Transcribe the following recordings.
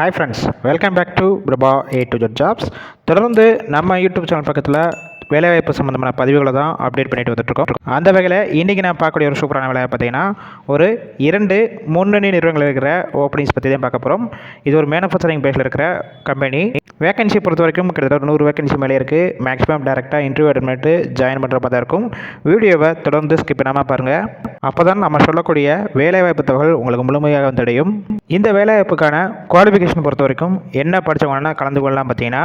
Hi friends welcome back to Prabha A to Z jobs தொடர்ந்து நம்ம YouTube channel பக்கத்தில் வேலைவாய்ப்பு சம்மந்தமான பதிவுகளை தான் அப்டேட் பண்ணிட்டு வந்துட்டுருக்கோம். அந்த வகையில் இன்றைக்கி நான் பார்க்கக்கூடிய ஒரு சூப்பரான வேலையை பார்த்தீங்கன்னா ஒரு இரண்டு முன்னணி நிறுவனங்கள் இருக்கிற ஓப்பனிங்ஸ் பற்றி தான் பார்க்க போகிறோம் இது ஒரு மேனுஃபேக்சரிங் பேஸில் இருக்கிற கம்பெனி வேகன்சி பொறுத்த வரைக்கும் கிட்டத்தட்ட நூறு வேகன்சி மேலே இருக்குது மேக்ஸிமம் டேரெக்டாக இன்டர்வியூ அட்டன் பண்ணிட்டு ஜாயின் பண்ணுற மாதிரி தான் இருக்கும். வீடியோவை தொடர்ந்து ஸ்கிப் பண்ணாமல் பாருங்கள் அப்போ தான் நம்ம சொல்லக்கூடிய வேலைவாய்ப்பு தகவல் உங்களுக்கு முழுமையாக வந்தடையும் இந்த வேலைவாய்ப்புக்கான குவாலிஃபிகேஷன் பொறுத்த வரைக்கும் என்ன படித்தவங்கன்னா கலந்து கொள்ளலாம் பார்த்தீங்கன்னா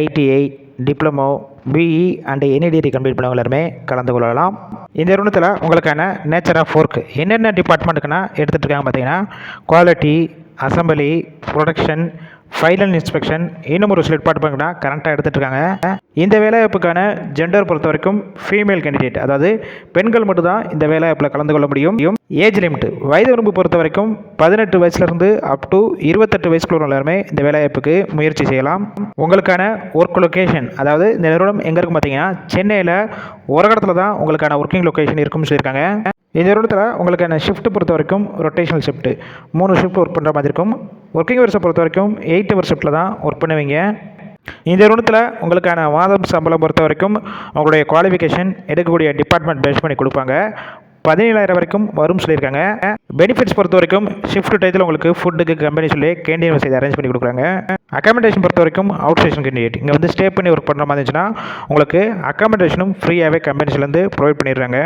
ITI diploma BE and any degree complete பண்ணவங்க எல்லாருமே கலந்து கொள்ளலாம். இந்த நிறுவனத்தில் உங்களுக்கான நேச்சர் ஆஃப் ஒர்க் என்னென்ன டிபார்ட்மெண்ட்டுக்குன்னா எடுத்துகிட்டு இருக்காங்க பார்த்தீங்கன்னா quality assembly production file and inspection இன்னும் ஒரு சில டிபார்ட்மெண்ட்னா கரண்ட்டாக எடுத்துகிட்டு இருக்காங்க இந்த வேலைவாய்ப்புக்கான ஜெண்டர் பொறுத்த வரைக்கும் ஃபீமேல் கேண்டிடேட் அதாவது பெண்கள் மட்டும் தான் இந்த வேலைவாய்ப்பில் கலந்து கொள்ள முடியும். ஏஜ் லிமிட் வயது வரம்பு பொறுத்த வரைக்கும் பதினெட்டு வயசுலேருந்து அப் டு இருபத்தெட்டு வயசுக்குள்ள எல்லாருமே இந்த வேலைவாய்ப்புக்கு முயற்சி செய்யலாம். உங்களுக்கான ஒர்க் லொக்கேஷன் அதாவது இந்த நிறுவனம் எங்கே இருக்கும் பார்த்தீங்கன்னா சென்னையில் ஒரு இடத்துல தான் உங்களுக்கான ஒர்க்கிங் லொக்கேஷன் இருக்கும்னு சொல்லியிருக்காங்க. இந்த நிறுவனத்தில் உங்களுக்கான ஷிஃப்ட் பொறுத்த வரைக்கும் ரொட்டேஷனல் ஷிஃப்ட் மூணு ஷிஃப்ட் ஒர்க் பண்ணுற மாதிரி இருக்கும். ஒர்க்கிங் வருஷம் பொறுத்த வரைக்கும் எயிட் ஹவர் ஷிஃப்ட்டில் தான் ஒர்க் பண்ணுவீங்க. இந்த நிறுவனத்தில் உங்களுக்கான மாதம் சம்பளம் பொறுத்த வரைக்கும் உங்களுடைய குவாலிஃபிகேஷன் எடுக்கக்கூடிய டிபார்ட்மெண்ட் பேஸ் பண்ணி கொடுப்பாங்க. பதினேழாயிரம் வரைக்கும் வரும் சொல்லியிருக்காங்க. பெனிஃபிட்ஸ் பொறுத்த வரைக்கும் ஷிஃப்ட் டயத்தில் உங்களுக்கு ஃபுட்டுக்கு கம்பெனி சொல்லி கேண்டீன் வசதி அரேஞ்ச் பண்ணி கொடுக்குறாங்க. அக்காமடேஷன் பொறுத்த வரைக்கும் அவுட் ஸ்டேஷன் கேண்டிடேட் இங்கே வந்து ஸ்டே பண்ணி ஒர்க் பண்ணுற மாதிரி இருந்துச்சுன்னா உங்களுக்கு அக்காமடேஷனும் ஃப்ரீயாகவே கம்பெனிஸ்லேருந்து ப்ரொவைட் பண்ணிடுறாங்க.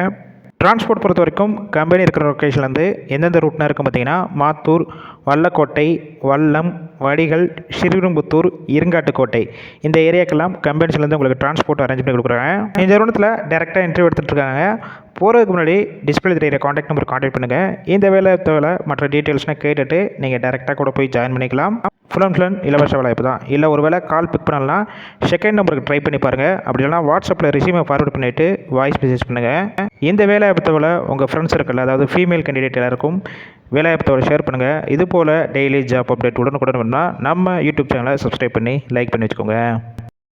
டிரான்ஸ்போர்ட் பொறுத்த வரைக்கும் கம்பெனி இருக்கிற லொக்கேஷன்லேருந்து எந்தெந்த ரூட்னா இருக்கும் பார்த்தீங்கன்னா மாத்தூர் வல்லக்கோட்டை வல்லம் வடிகள் ஸ்ரீவிரும்புத்தூர் இருங்காட்டுக்கோட்டை. இந்த ஏரியாக்கெல்லாம் கம்பெனிஸ்லேருந்து உங்களுக்கு டிரான்ஸ்போர்ட் அரேஞ்ச் பண்ணி கொடுக்குறாங்க. இந்த நிறுவனத்தில் டேரெக்டாக இன்டர்வியூ எடுத்துகிட்டு இருக்காங்க. போகிறதுக்கு முன்னாடி டிஸ்பிளே தெரியிற காண்டாக்ட் நம்பர் காண்டாக்ட் பண்ணுங்கள் இந்த வேலை தேவை மற்ற டீட்டெயில்ஸ்னால் கேட்டுட்டு நீங்கள் டேரெக்டாக கூட போய் ஜாயின் பண்ணிக்கலாம். ஃபுல் அண்ட் ஃபுல் இலவச வாய்ப்பு தான். இல்லை ஒரு வேளை கால் பிக் பண்ணலாம் செகண்ட் நம்பருக்கு ட்ரை பண்ணி பாருங்கள் அப்படி இல்லைனா வாட்ஸ்அப்பில் ரிசீமை ஃபார்வர்ட் பண்ணிவிட்டு வாய்ஸ் மெசேஜ் பண்ணுங்கள் இந்த வேலைவாய்ப்பு தவிர உங்கள் ஃப்ரெண்ட்ஸ் இருக்குல்ல அதாவது ஃபீமேல் கேண்டிடேட் எல்லாருக்கும் வேலைவாய்ப்பு ஷேர் பண்ணுங்கள் இது போல் டெய்லி ஜாப் அப்டேட் உடனுக்குடன் வேணும்னா நம்ம யூடியூப் சேனலை சப்ஸ்கிரைப் பண்ணி லைக் பண்ணி வச்சுக்கோங்க.